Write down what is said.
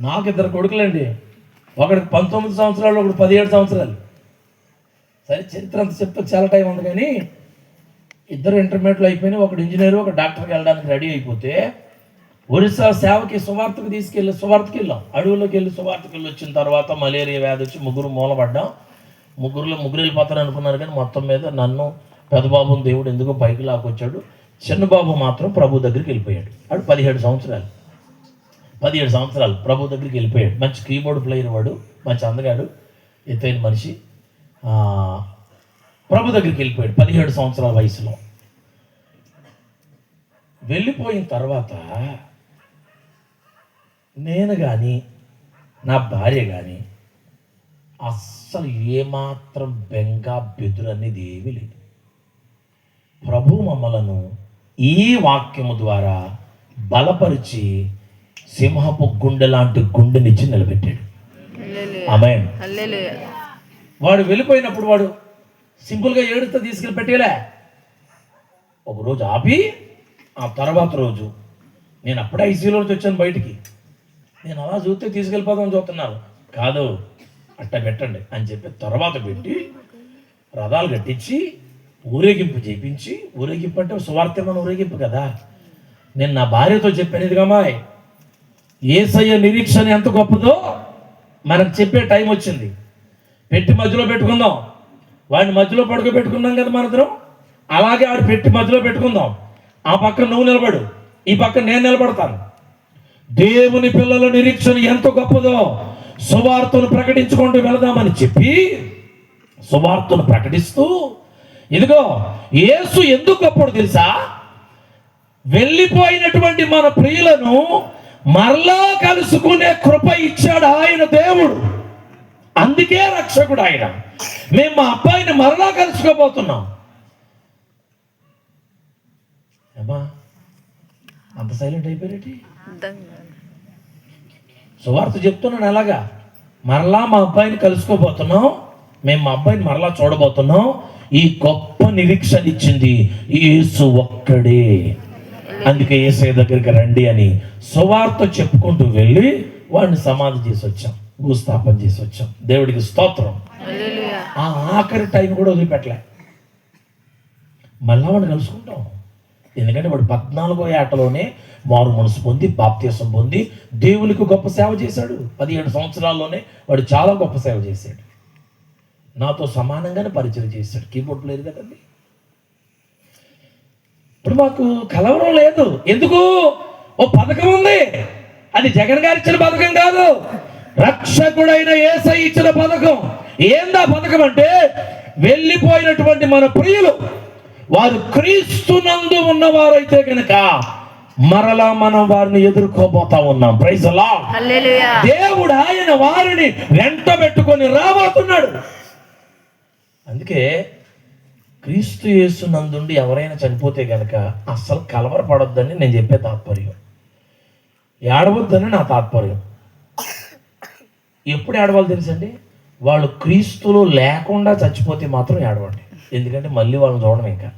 నాకు ఇద్దరు కొడుకులండి. ఒకడికి పంతొమ్మిది సంవత్సరాలు ఒకడు పదిహేడు సంవత్సరాలు. సరే చరిత్ర అంత చెప్తే చాలా టైం ఉంది కానీ ఇద్దరు ఇంటర్మీడియట్లో అయిపోయినా ఒకడు ఇంజనీర్ ఒక డాక్టర్కి వెళ్ళడానికి రెడీ అయిపోతే ఒరిస్సా సేవకి సువార్తకు తీసుకెళ్ళి సువార్తకి వెళ్ళాం. అడవులోకి వెళ్ళి సువార్తకి వెళ్ళి వచ్చిన తర్వాత మలేరియా వ్యాధి వచ్చి ముగ్గురు మూలపడ్డాం. ముగ్గురులో ముగ్గురు వెళ్ళిపోతారు అనుకున్నారు కానీ మొత్తం మీద నన్ను పెద్దబాబుని దేవుడు ఎందుకో పైకి లాక్కొచ్చాడు. చిన్నబాబు మాత్రం ప్రభు దగ్గరికి వెళ్ళిపోయాడు. ఆడు పదిహేడు సంవత్సరాలు. పదిహేడు సంవత్సరాలు ప్రభు దగ్గరికి వెళ్ళిపోయాడు. మంచి కీబోర్డ్ ప్లేయర్ వాడు మంచి అందగాడు ఎత్తైన మనిషి. ప్రభు దగ్గరికి వెళ్ళిపోయాడు పదిహేడు సంవత్సరాల వయసులో. వెళ్ళిపోయిన తర్వాత నేను కానీ నా భార్య కానీ అస్సలు ఏమాత్రం బెంగా బెదురు అనేది ఏమీ లేదు. ప్రభు మమ్మలను ఈ వాక్యము ద్వారా బలపరిచి సింహపు గుండె లాంటి గుండెనిచ్చి నిలబెట్టాడు. ఆమె వాడు వెళ్ళిపోయినప్పుడు వాడు సింపుల్గా ఏడుతో తీసుకెళ్ళి పెట్టేలే ఒకరోజు ఆపి ఆ తర్వాత రోజు నేను అప్పుడే ఐసీలో వచ్చాను బయటికి. నేను అలా చూస్తే తీసుకెళ్ళిపోదామని చూస్తున్నాను కాదు అట్ట పెట్టండి అని చెప్పి తర్వాత పెట్టి రథాలు కట్టించి ఊరేగింపు చేయించి ఊరేగింపు అంటే సువార్థమైన ఊరేగింపు కదా. నేను నా భార్యతో చెప్పాను ఇదిగమ్మాయ్ ఏసయ్య నిరీక్షణ ఎంత గొప్పదో మనకు చెప్పే టైం వచ్చింది. పెట్టి మధ్యలో పెట్టుకుందాం. వాడిని మధ్యలో పడుకోబెట్టుకున్నాం కదా మనందరం? అలాగే ఆడు పెట్టి మధ్యలో పెట్టుకుందాం. ఆ పక్క నువ్వు నిలబడు. ఈ పక్క నేను నిలబడతాను. దేవుని పిల్లల నిరీక్షణ ఎంత గొప్పదో సువార్తను ప్రకటించుకుంటూ వెళదామని చెప్పి సువార్తను ప్రకటిస్తూ ఇదిగో యేసు ఎందుకు గొప్పడు తెలుసా? వెళ్ళిపోయినటువంటి మన ప్రియులను మరలా కలుసుకునే కృప ఇచ్చాడు ఆయన దేవుడు. అందుకే రక్షకుడు ఆయన. మేము మా అబ్బాయిని మరలా కలుసుకోబోతున్నాం. ఏమ్మా అంత సైలెంట్ అయిపోయారేటి? సువార్త చెప్తున్నాను అలాగా. మరలా మా అబ్బాయిని కలుసుకోబోతున్నాం. మేము మా అబ్బాయిని మరలా చూడబోతున్నాం. ఈ గొప్ప నిరీక్షణ ఇచ్చింది యేసు ఒక్కడే. అందుకే ఏసై దగ్గరికి రండి అని సువార్త చెప్పుకుంటూ వెళ్ళి వాడిని సమాధి చేసి వచ్చాం భూస్థాపన చేసి వచ్చాం. దేవుడికి స్తోత్రం. ఆ ఆఖరి టైం కూడా వదిలిపెట్టలే. మళ్ళా వాడిని కలుసుకుంటాం. ఎందుకంటే వాడు పద్నాలుగో ఏటలోనే మారు మనసు పొంది బాప్తీసం పొంది దేవునికి గొప్ప సేవ చేశాడు. పదిహేడు సంవత్సరాల్లోనే వాడు చాలా గొప్ప సేవ చేశాడు. నాతో సమానంగానే పరిచయం చేశాడు. కీబోర్డ్ లేదు కదండి ఇప్పుడు మాకు కలవరం లేదు. ఎందుకు? ఓ పథకం ఉంది. అది జగన్ గారు ఇచ్చిన పథకం కాదు. రక్షకుడైన ఏసై ఇచ్చిన పథకం. ఏందా పథకం అంటే? వెళ్ళిపోయినటువంటి మన ప్రియులు. వారు క్రీస్తునందు ఉన్నవారైతే కనుక మరలా మనం వారిని ఎదుర్కోబోతా ఉన్నాం. ప్రైజ్ అలా హల్లెలూయా. దేవుడు ఆయన వారిని వెంట పెట్టుకొని రాబోతున్నాడు. అందుకే క్రీస్తు యేసు నందుండి ఎవరైనా చనిపోతే గనక అస్సలు కలవరపడొద్దని నేను చెప్పే తాత్పర్యం. ఏడవద్దని నా తాత్పర్యం. ఎప్పుడు ఏడవాలి తెలుసండి? వాళ్ళు క్రీస్తులు లేకుండా చచ్చిపోతే మాత్రం ఏడవండి. ఎందుకంటే మళ్ళీ వాళ్ళని చూడడం ఇంకా.